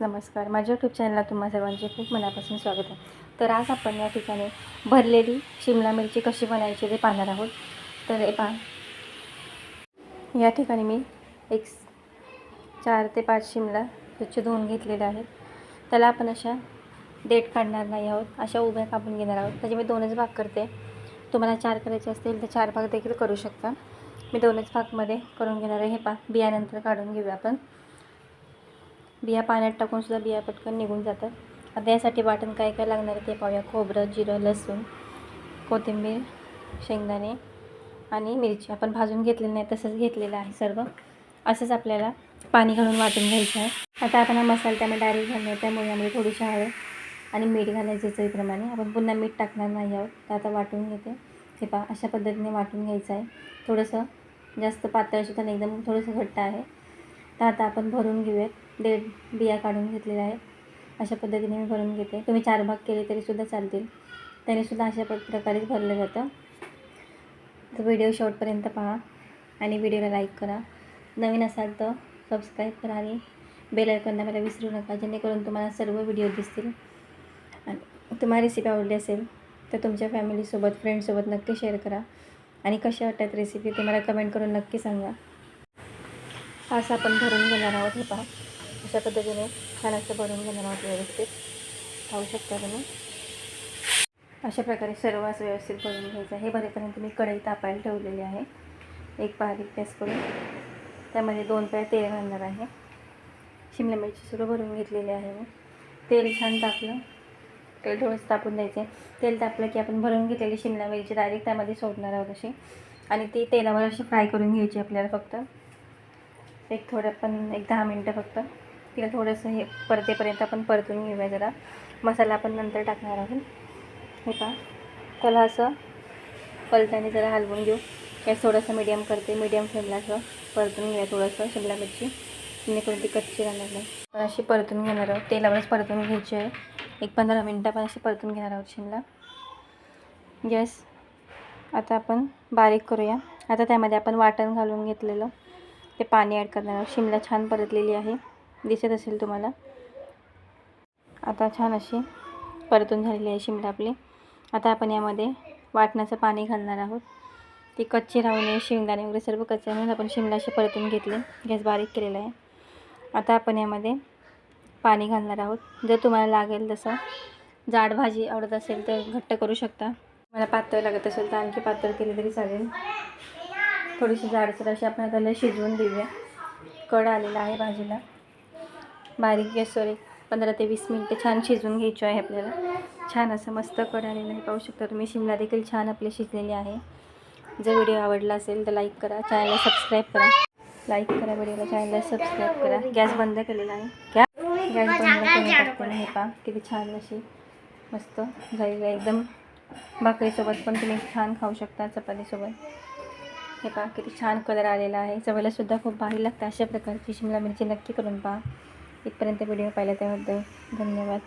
नमस्कार. माझ्या यूट्यूब चॅनलला तुम्हा सर्वांचे खूप मनापासून स्वागत आहे. तर आज आपण या ठिकाणी भरलेली शिमला मिरची कशी बनायची ते पाहणार आहोत. तर हे पहा. या ठिकाणी मी एक चार ते पाच शिमला स्वच्छ धुवून घेतलेल्या आहेत त्याला आपण अशा देठ काढणार नाही आहोत. अशा उभ्या कापून घेणार आहोत. त्याचे मी दोनच भाग करते. तुम्हाला चार करायचे असतील तर चार भाग देखील करू शकता. मी दोनच भागमध्ये करून घेणार आहे. हे पा बियानंतर काढून घेऊया आपण. बिया पाण्यात टाकूनसुद्धा बिया पटकन निघून जातात. आता यासाठी वाटण काय काय लागणार आहे ते पाहूया. खोबरं जिरं लसूण कोथिंबीर शेंगदाणे आणि मिरची. आपण भाजून घेतलेली नाही तसंच घेतलेलं आहे सर्व. असंच आपल्याला पाणी घालून वाटून घ्यायचं आहे. आता आपण हा मसाला त्यामुळे डायरेक्ट घालणार त्यामुळे यामध्ये थोडीशी हळद आणि मीठ घालायचं चवीप्रमाणे. आपण पुन्हा मीठ टाकणार नाही आहोत. तर आता वाटून घेते. हे पहा अशा पद्धतीने वाटून घ्यायचं आहे. थोडंसं जास्त पातळसुद्धा नाही एकदम थोडंसं घट्ट आहे. तर आता आपण भरून घेऊयात. डेट बिया काढून घेतलेल्या आहेत. अशा पद्धतीने मी भरून घेते. तुम्ही चार भाग केले तरीसुद्धा चालतील. त्यानेसुद्धा अशा प प्रकारेच भरलं जातं. तर व्हिडिओ शेवटपर्यंत पहा आणि व्हिडिओला लाईक करा. नवीन असाल तर सबस्क्राईब करा आणि बेल आयकॉन दाबायला विसरू नका जेणेकरून तुम्हाला सर्व व्हिडिओ दिसतील. आणि तुम्हाला रेसिपी आवडली असेल तर तुमच्या फॅमिलीसोबत फ्रेंडसोबत नक्की शेअर करा. आणि कशा वाटतात रेसिपी ते मला कमेंट करून नक्की सांगा. असं आपण भरून घेणार आहोत हे पहा. अशा पद्धतीने छान असं भरून घेणार आहोत व्यवस्थित. पाहू शकता तुम्ही. अशा प्रकारे सर्व असं व्यवस्थित भरून घ्यायचं आहे. हे भरेपर्यंत मी कढई तापायला ठेवलेली आहे. एक बारीक गॅस करून. त्यामध्ये दोन पेळ तेल घालणार आहे. शिमला मिरची सुरू भरून घेतलेली आहे मी. तेल छान तापलं. तेल थोडंसं तापून द्यायचे. तेल तापलं की आपण भरून घेतलेली शिमला मिरची डायरेक्ट त्यामध्ये सोडणार आहोत अशी. आणि ती तेलावर अशी फ्राय करून घ्यायची आपल्याला फक्त. एक थोडं पण एक दहा मिनटं फक्त. तिला थोडंसं हे परतेपर्यंत आपण परतून घेऊया जरा. मसाला आपण नंतर टाकणार आहोत. हे का त्याला असं पलटाने जरा हलवून घेऊ. गॅस थोडंसं मीडियम करते. मीडियम फ्लेमला असं परतून घेऊया थोडंसं शिमला मिरची. जेणेकरून ती कच्ची राहणार नाही. पण अशी परतून घेणार आहोत. तेलावरच परतून घ्यायची आहे. एक पंधरा मिनटं पण अशी परतून घेणार आहोत शिमला. गॅस आता आपण बारीक करूया. आता त्यामध्ये आपण वाटण घालून घेतलेलं. ते पाणी ॲड करणार आहोत. शिमला छान परतलेली आहे. दिसत असेल तुम्हाला. आता छान अशी परतून झालेली आहे शिमला आपली. आता आपण यामध्ये वाटणाचं पाणी घालणार आहोत. ती कच्ची राहू नये शेंगदाणे वगैरे सर्व कच्चे म्हणून आपण शिमला असे परतून घेतले. गॅस बारीक केलेला आहे. आता आपण यामध्ये पाणी घालणार आहोत. जर तुम्हाला लागेल तसं जाड भाजी आवडत असेल तर घट्ट करू शकता. मला पातळ लागत असेल तर आणखी पातळ केली तरी चालेल. थोडीशी जाडसर अशी आपण त्याला शिजवून देऊया. कड आलेला आहे भाजीला. बारीक गॅसवर एक पंधरा ते वीस मिनटं छान शिजवून घ्यायची आहे आपल्याला. छान असं मस्त कड आलेलं आहे पाहू शकता तुम्ही. शिमला देखील छान आपली शिजलेली आहे. जर व्हिडिओ आवडला असेल तर लाईक करा चॅनलला सबस्क्राईब करा. लाईक करा व्हिडिओला चॅनलला सबस्क्राईब करा. गॅस बंद केलेला आहे. गॅस गॅस बंद करून हे पहा. किती छान अशी मस्त झालेली आहे एकदम. भाकरीसोबत पण तुम्ही छान खाऊ शकता चपातीसोबत. हे पहा किती छान कलर आलेला आहे. चवीलासुद्धा खूप भारी लागतं अशा प्रकारची शिमला मिरची नक्की करून पहा. इथपर्यंत व्हिडिओ पाहिला त्याबद्दल धन्यवाद.